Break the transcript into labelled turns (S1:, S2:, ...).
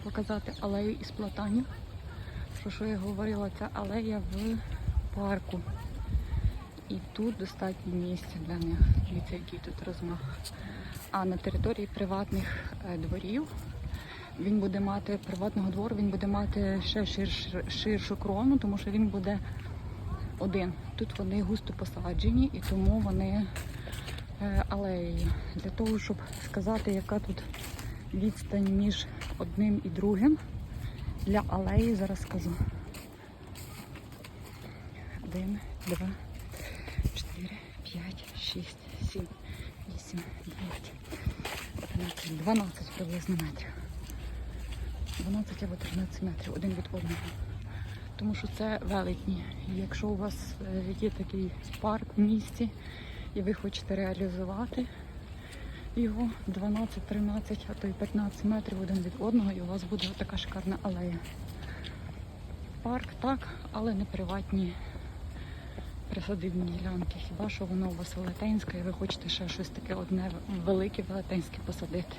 S1: Показати алею із платанів. Про що я говорила, це алея в парку. І тут достатньо місця для них. Дивіться, який тут розмах. А на території приватних е, дворів він буде мати приватного двору, він буде мати ще ширш- ширшу крону, тому що він буде один. Тут вони густо посаджені і тому вони е, алеєю. Для того, щоб сказати, яка тут відстань між одним і другим для алеї, зараз скажу. Один, два, чотири, п'ять, шість, сім, вісім, дев'ять, одинадцять, дванадцять приблизно метрів. 12 або 13 метрів один від одного. Тому що це велетні. Якщо у вас е, є такий парк в місті, і ви хочете реалізувати його 12-13, а то й 15 метрів один від одного, і у вас буде така шикарна алея. Парк так, але не приватні присадибні ділянки. Хіба що воно у вас велетенське, і ви хочете ще щось таке одне велике велетенське посадити.